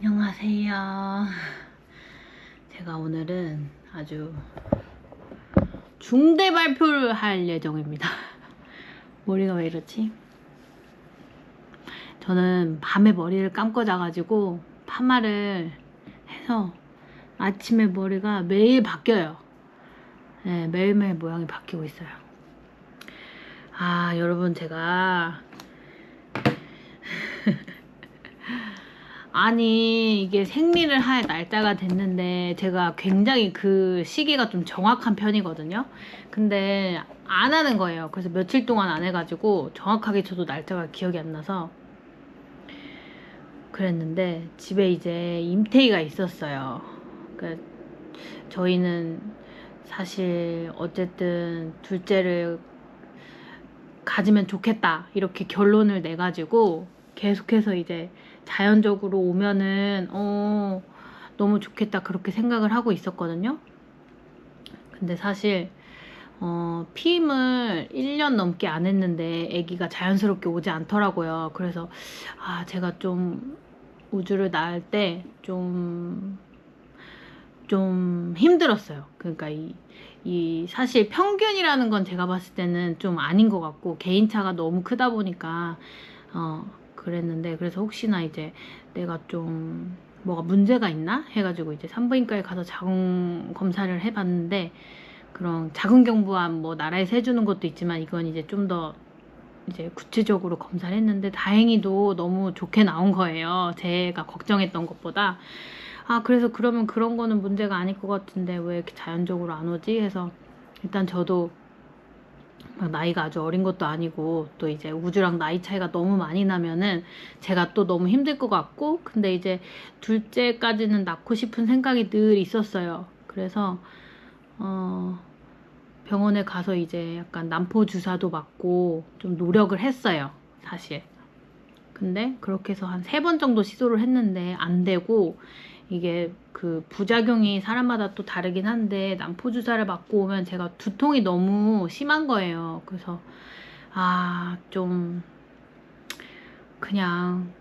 안녕하세요. 제가 오늘은 아주 중대 발표를 할 예정입니다. 머리가 왜 이렇지? 저는 밤에 머리를 감고 자가지고 파마를 해서 아침에 머리가 매일 바뀌어요. 네, 매일매일 모양이 바뀌고 있어요. 아, 여러분, 제가 아니 이게 생리를 할 날짜가 됐는데 제가 굉장히 그 시기가 좀 정확한 편이거든요. 근데 안 하는 거예요. 그래서 며칠 동안 안 해가지고 정확하게 저도 날짜가 기억이 안 나서 그랬는데 집에 이제 임태희가 있었어요. 그 저희는 사실 어쨌든 둘째를 가지면 좋겠다 이렇게 결론을 내가지고 계속해서 이제 자연적으로 오면은 어 너무 좋겠다 그렇게 생각을 하고 있었거든요. 근데 사실 어 피임을 1년 넘게 안 했는데 아기가 자연스럽게 오지 않더라고요. 그래서 아 제가 좀 우주를 낳을 때좀좀 힘들었어요. 그러니까 이, 이 사실 평균이라는 건 제가 봤을 때는 좀 아닌 것 같고 개인차가 너무 크다 보니까 어 그랬는데 그래서 혹시나 이제 내가 좀 뭐가 문제가 있나 해가지고 이제 산부인과에 가서 자궁 검사를 해봤는데 그런 자궁경부암 뭐 나라에서 해주는 것도 있지만 이건 이제 좀 더 이제 구체적으로 검사를 했는데 다행히도 너무 좋게 나온 거예요. 제가 걱정했던 것보다. 아 그래서 그러면 그런 거는 문제가 아닐 것 같은데 왜 이렇게 자연적으로 안 오지 해서 일단 저도 막 나이가 아주 어린 것도 아니고 또 이제 우주랑 나이 차이가 너무 많이 나면은 제가 또 너무 힘들 것 같고 근데 이제 둘째까지는 낳고 싶은 생각이 늘 있었어요. 그래서 어 병원에 가서 이제 약간 난포 주사도 맞고 좀 노력을 했어요. 사실. 근데 그렇게 해서 한 세 번 정도 시도를 했는데 안 되고 이게 그 부작용이 사람마다 또 다르긴 한데 난포 주사를 맞고 오면 제가 두통이 너무 심한 거예요. 그래서 아 좀 그냥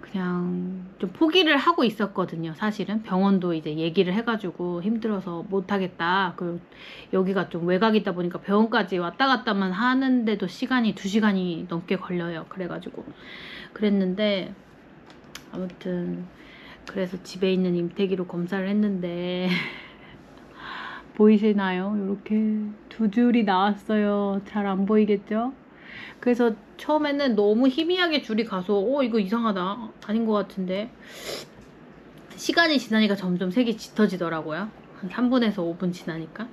그냥 좀 포기를 하고 있었거든요. 사실은 병원도 이제 얘기를 해 가지고 힘들어서 못 하겠다. 그 여기가 좀 외곽이다 보니까 병원까지 왔다 갔다만 하는데도 시간이 두 시간이 넘게 걸려요. 그래 가지고 그랬는데 아무튼 그래서 집에 있는 임태기로 검사를 했는데 보이시나요? 이렇게 두 줄이 나왔어요. 잘 안 보이겠죠? 그래서 처음에는 너무 희미하게 줄이 가서 어 이거 이상하다 아닌 것 같은데 시간이 지나니까 점점 색이 짙어지더라고요. 한 3분에서 5분 지나니까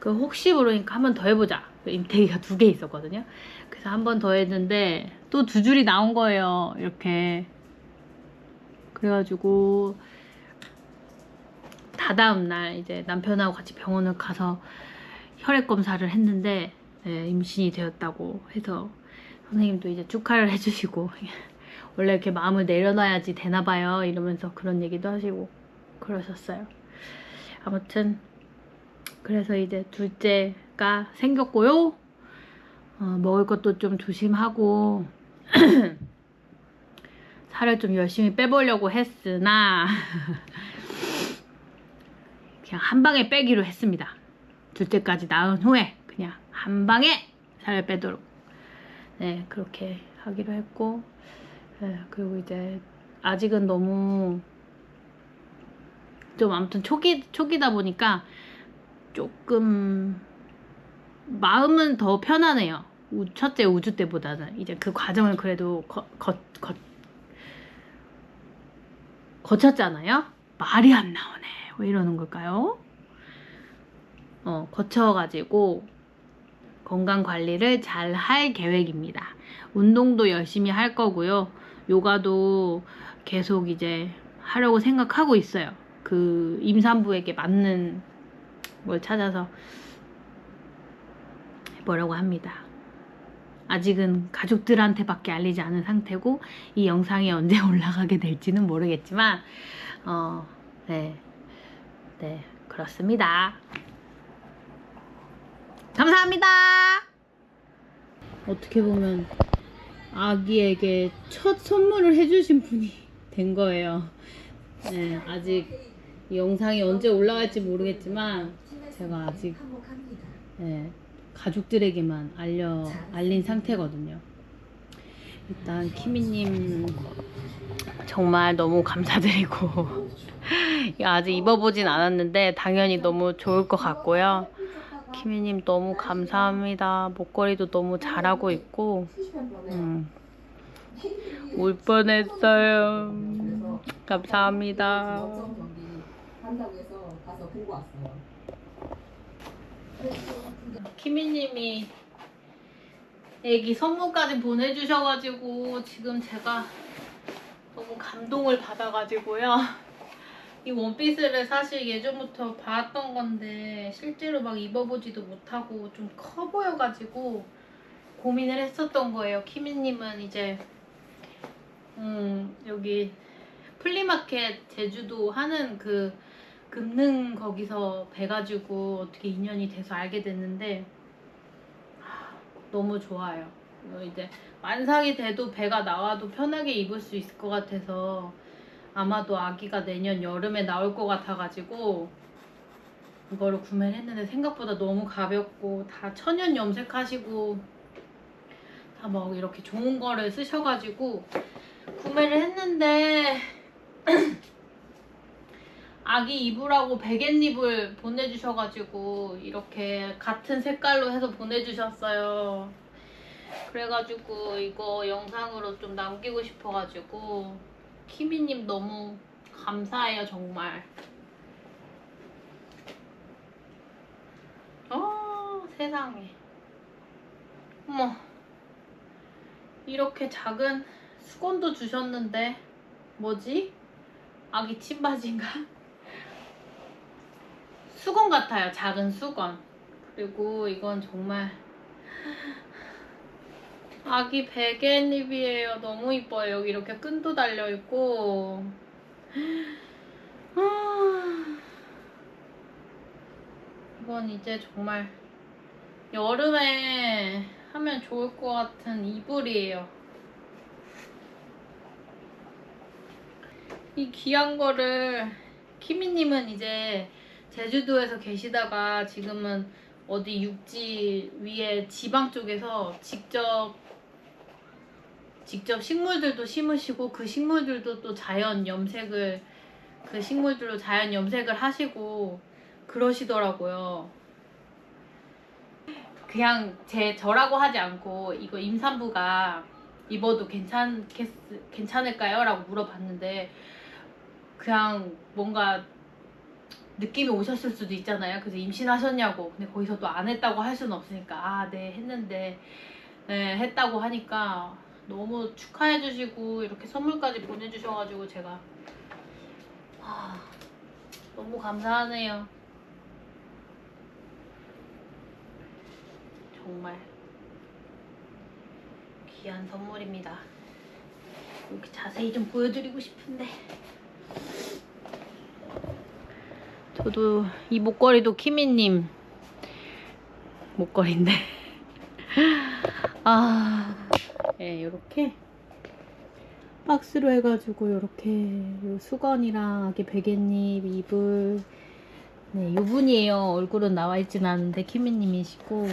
그 혹시 모르니까 한 번 더 해보자. 그 임태기가 두 개 있었거든요. 그래서 한 번 더 했는데 또 두 줄이 나온 거예요. 이렇게 그래가지고 다다음 날 이제 남편하고 같이 병원을 가서 혈액 검사를 했는데 네, 임신이 되었다고 해서 선생님도 이제 축하를 해주시고 원래 이렇게 마음을 내려놔야지 되나 봐요 이러면서 그런 얘기도 하시고 그러셨어요. 아무튼 그래서 이제 둘째가 생겼고요. 어, 먹을 것도 좀 조심하고 살을 좀 열심히 빼보려고 했으나 그냥 한 방에 빼기로 했습니다. 둘째까지 낳은 후에 그냥 한 방에 살을 빼도록 네 그렇게 하기로 했고 네, 그리고 이제 아직은 너무 좀 아무튼 초기 초기다 보니까 조금 마음은 더 편하네요. 우- 첫째 우주 때보다는 이제 그 과정을 그래도 거, 거, 거, 거쳤잖아요. 말이 안 나오네. 왜 이러는 걸까요? 어, 거쳐가지고 건강 관리를 잘 할 계획입니다. 운동도 열심히 할 거고요. 요가도 계속 이제 하려고 생각하고 있어요. 그 임산부에게 맞는 걸 찾아서 해보려고 합니다. 아직은 가족들한테밖에 알리지 않은 상태고 이 영상이 언제 올라가게 될지는 모르겠지만 어, 네, 네 그렇습니다. 감사합니다. 어떻게 보면 아기에게 첫 선물을 해주신 분이 된 거예요. 네, 아직 이 영상이 언제 올라갈지 모르겠지만 제가 아직 네, 가족들에게만 알려 알린 상태거든요. 일단 키미님 정말 너무 감사드리고 아직 입어보진 않았는데 당연히 너무 좋을 것 같고요. 키미님 너무 감사합니다. 목걸이도 너무 잘하고 있고 음, 울 뻔했어요. 감사합니다. 한다고 해서 가서 보고 왔어요. 키미님이 애기 선물까지 보내주셔가지고 지금 제가 너무 감동을 받아가지고요. 이 원피스를 사실 예전부터 봐왔던 건데 실제로 막 입어보지도 못하고 좀 커 보여가지고 고민을 했었던 거예요. 키미님은 이제 음 여기 플리마켓 제주도 하는 그 금능 거기서 뵈가지고 어떻게 인연이 돼서 알게 됐는데 하, 너무 좋아요. 이거 이제 만삭이 돼도 배가 나와도 편하게 입을 수 있을 것 같아서 아마도 아기가 내년 여름에 나올 것 같아가지고 이거를 구매를 했는데 생각보다 너무 가볍고 다 천연 염색하시고 다 막 이렇게 좋은 거를 쓰셔가지고 구매를 했는데 아기 입으라고 베갯잎을 보내주셔가지고 이렇게 같은 색깔로 해서 보내주셨어요. 그래가지고 이거 영상으로 좀 남기고 싶어가지고 키미님 너무 감사해요 정말. 어 세상에. 어머 이렇게 작은 수건도 주셨는데 뭐지? 아기 침바지인가? 수건 같아요. 작은 수건. 그리고 이건 정말 아기 베갯잎이에요. 너무 이뻐요. 여기 이렇게 끈도 달려 있고. 아, 이건 이제 정말 여름에 하면 좋을 것 같은 이불이에요. 이 귀한 거를 키미님은 이제 제주도에서 계시다가 지금은 어디 육지 위에 지방 쪽에서 직접 직접 식물들도 심으시고 그 식물들도 또 자연 염색을 그 식물들로 자연 염색을 하시고 그러시더라고요. 그냥 제 저라고 하지 않고 이거 임산부가 입어도 괜찮겠 괜찮을까요? 라고 물어봤는데 그냥 뭔가 느낌이 오셨을 수도 있잖아요. 그래서 임신하셨냐고. 근데 거기서 또 안 했다고 할 수는 없으니까 아, 네, 했는데 네, 했다고 하니까 너무 축하해 주시고 이렇게 선물까지 보내 주셔 가지고 제가 아, 너무 감사하네요. 정말 귀한 선물입니다. 이렇게 자세히 좀 보여드리고 싶은데 저도 이 목걸이도 키미님 목걸이인데 아, 예, 이렇게 박스로 해가지고 이렇게 요 수건이랑 아기 베갯잎, 이불 네, 요 분이에요. 얼굴은 나와 있진 않은데 키미님이시고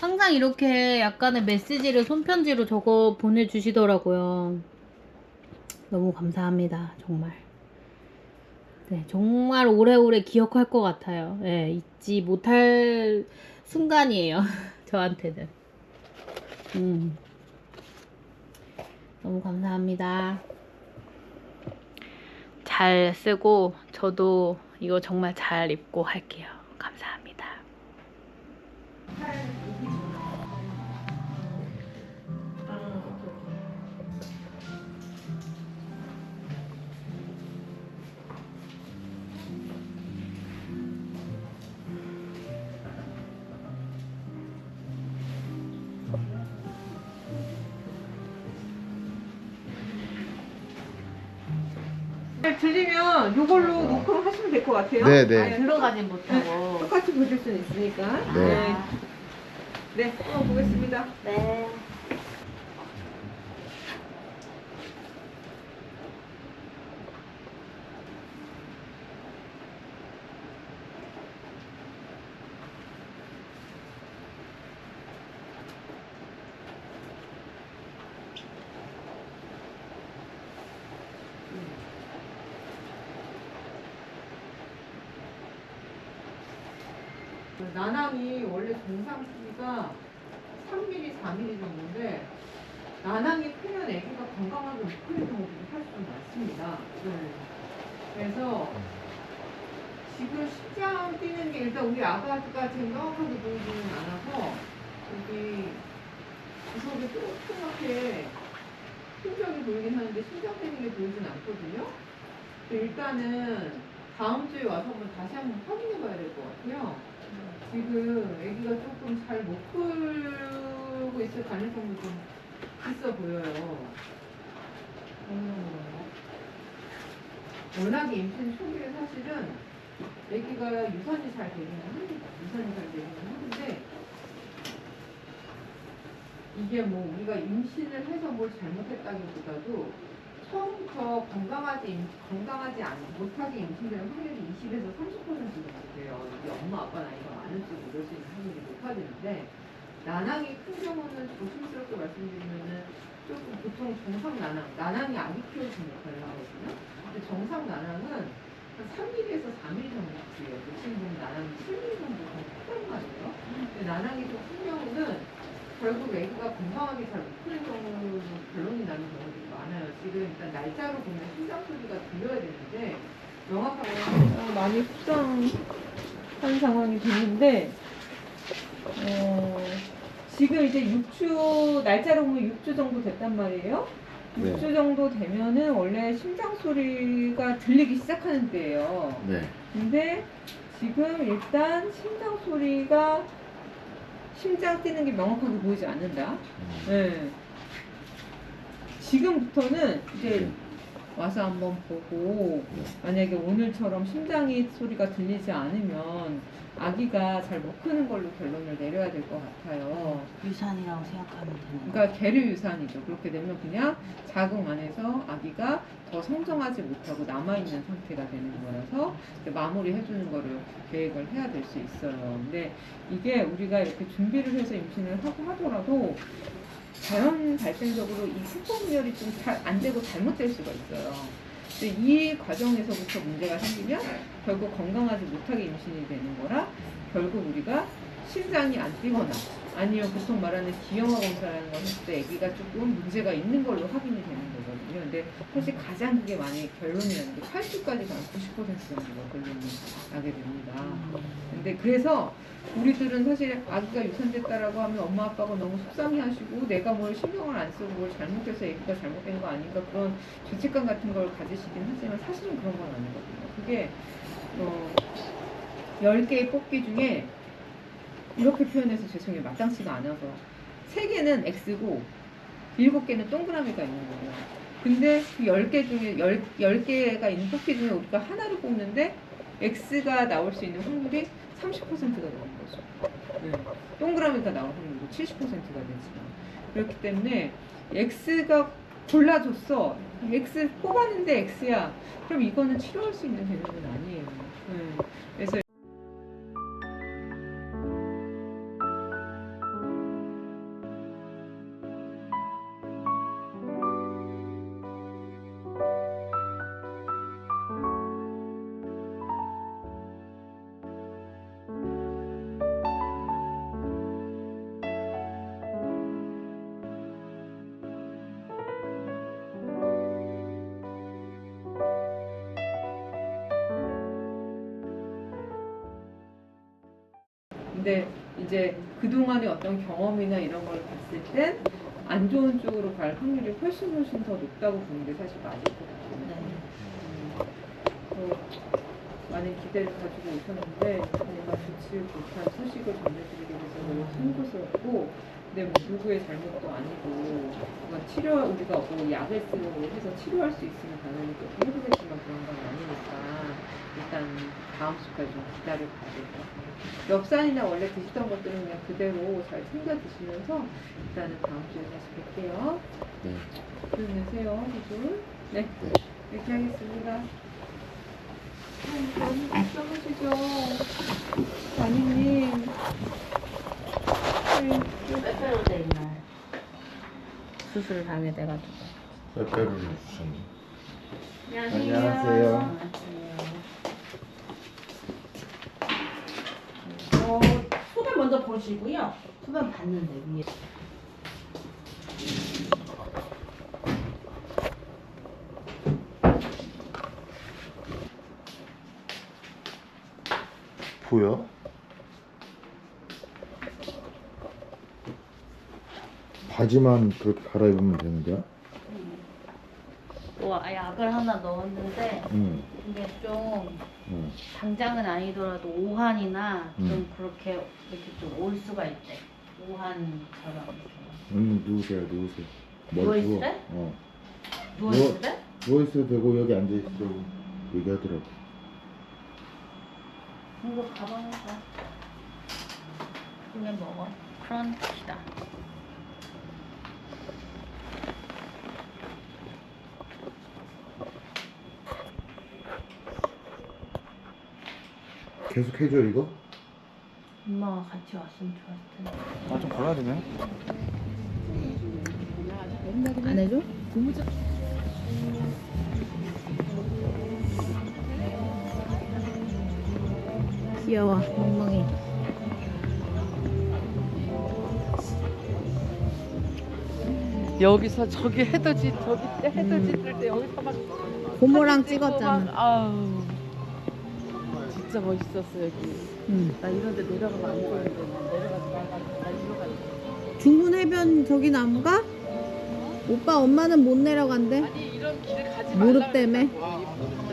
항상 이렇게 약간의 메시지를 손편지로 적어 보내주시더라고요. 너무 감사합니다. 정말. 네, 정말 오래오래 기억할 것 같아요. 네, 잊지 못할 순간이에요. 저한테는. 음. 너무 감사합니다. 잘 쓰고 저도 이거 정말 잘 입고 할게요. 감사합니다. 이걸로 녹음 하시면 될 것 같아요. 네, 네. 아예 들어가진 못하고. 똑같이 보실 수는 있으니까. 네. 네, 어, 보겠습니다. 네. 나낭이 원래 정상 크기가 3mm, 4mm 정도인데 나낭이 크면 아기가 건강하게 못 크는 사실 좀 많습니다. 네. 그래서 지금 심장 뛰는 게 일단 우리 아가가 지금 명확하게 보이지는 않아서 여기 구석에 조그맣게 흔적이 보이긴 하는데 심장 뛰는 게 보이진 않거든요. 일단은 다음 주에 와서 한번 다시 한번 확인해 봐야 될 것 같아요. 지금 아기가 조금 잘 못 풀고 있을 가능성도 좀 있어 보여요. 음. 워낙에 임신 초기에 사실은 아기가 유산이 잘 되기는 합니다. 유산이 잘 되기는 하는데 이게 뭐 우리가 임신을 해서 뭘 잘못했다기보다도 처음부터 건강하지 임- 건강하지 않, 못하게 임신되는 확률이 20에서 30% 정도 돼요. 이게 엄마 아빠 나이가 많을수록 이럴 수 있는 확률이 높아지는데 나낭이 큰 경우는 조심스럽게 말씀드리면은 조금 보통 정상 나낭, 나낭이 아기 키워주는 역할을 하거든요. 근데 정상 나낭은 한 3mm에서 4mm 정도 돼요. 그 친구는 나낭이 7mm 정도 말이에요. 근데 나낭이 좀큰 경우는 결국 애기가 건강하게 잘못 크는 경우로 결론이 나는 경우들이 많아요. 지금 일단 날짜로 보면 심장 소리가 들려야 되는데 명확하게 어, 많이 속상한 상황이 됐는데 어, 지금 이제 6주 날짜로 보면 6주 정도 됐단 말이에요. 네. 6주 정도 되면은 원래 심장 소리가 들리기 시작하는 때예요. 네. 근데 지금 일단 심장 소리가 심장 뛰는 게 명확하게 보이지 않는다. 음. 네. 지금부터는 이제 네. 와서 한번 보고 네. 만약에 오늘처럼 심장이 소리가 들리지 않으면 아기가 잘 못 크는 걸로 결론을 내려야 될 것 같아요. 유산이라고 생각하면 되는 그러니까 계류 유산이죠. 그렇게 되면 그냥 자궁 안에서 아기가 더 성장하지 못하고 남아있는 상태가 되는 거라서 마무리해주는 거를 계획을 해야 될 수 있어요. 근데 이게 우리가 이렇게 준비를 해서 임신을 하고 하더라도 자연 발생적으로 이 세포 분열이 좀 잘 안 되고 잘못될 수가 있어요. 이 과정에서부터 문제가 생기면 결국 건강하지 못하게 임신이 되는 거라 결국 우리가 심장이 안 뛰거나 아니면 보통 말하는 기형아 검사라는 걸 했을 때 아기가 조금 문제가 있는 걸로 확인이 되는 거거든요. 근데 사실 가장 그게 만약에 결론이라는 게 80까지 가면 90% 정도가 결론이 나게 됩니다. 근데 그래서 우리들은 사실 아기가 유산됐다라고 하면 엄마 아빠가 너무 속상해 하시고 내가 뭘 신경을 안 쓰고 뭘 잘못해서 아기가 잘못된 거 아닌가 그런 죄책감 같은 걸 가지시긴 하지만 사실은 그런 건 아니거든요. 그게 어, 10개의 뽑기 중에 이렇게 표현해서 죄송해요. 마땅치가 않아서 세 개는 X고 일곱 개는 동그라미가 있는 거예요. 근데 그 10개 중에 10, 10개가 있는 뽑기 중에 우리가 하나를 뽑는데 X가 나올 수 있는 확률이 30%가 되는 거죠. 네. 동그라미가 나올 확률도 70%가 되지만 그렇기 때문에 X가 골라줬어. X 뽑았는데 X야. 그럼 이거는 치료할 수 있는 개념은 아니에요. 네. 그래서 근데 이제 그동안의 어떤 경험이나 이런 걸 봤을 땐 안 좋은 쪽으로 갈 확률이 훨씬 훨씬 더 높다고 보는 게 사실 맞을 것 같아요. 음, 어, 많은 기대를 가지고 오셨는데 저희가 좋지 못한 소식을 전해드리게 돼서 너무 송구스럽고 근데 뭐 누구의 잘못도 아니고 치료 우리가 뭐 약을 쓰고 해서 치료할 수 있으면 당연히 그렇게 해보겠지만 그런 건 일단 다음 주까지 좀 기다려 봐야 될것 같아요. 엽산이나 원래 드시던 것들은 그냥 그대로 잘 챙겨 드시면서 일단은 다음 주에 다시 뵐게요. 네. 힘내세요, 두분. 네, 네. 이렇게 하겠습니다. 아이고, 많이 써보시죠. 마니님. 빼빼로 돼 있나요? 수술을 하게 돼가지고. 빼빼로를 주셨네. 안녕하세요. 안녕하세요. 어, 먼저 보시고요. 소변 봤는데 위에. 보여? 바지만 그렇게 갈아입으면 되는 거야? 뭐 약을 하나 넣었는데 응, 이게 좀 응. 당장은 아니더라도 오한이나 좀 음. 그렇게 이렇게 좀 올 수가 있대. 오한처럼 이렇게. 응, 누우세요, 누우세요. 누워 머리 있으래? 어. 누워 누워- 있을 때? 누워 있어도 되고, 여기 앉아있으라고 얘기하더라고. 이거 가방에서 그게 먹어. 크런치다. 계속 해줘, 이거? 엄마가 같이 왔으면 좋았을 텐데. 아, 좀 걸어야 되네. 안 해줘? 귀여워, 멍멍이. 여기서 저기 해돋이 저기 때 해돋이 뜰 때 여기서 막 고모랑 사진 찍고 찍었잖아. 막, 아우 진짜 멋있었어 여기 응. 나 이런데 내려가면 안난 내려가지 말라 나 갈래 중문 해변 저기 안 가? 오빠 엄마는 못 내려간대. 아니 이런 길 가지 무릎 말라 때문에? 그랬다고.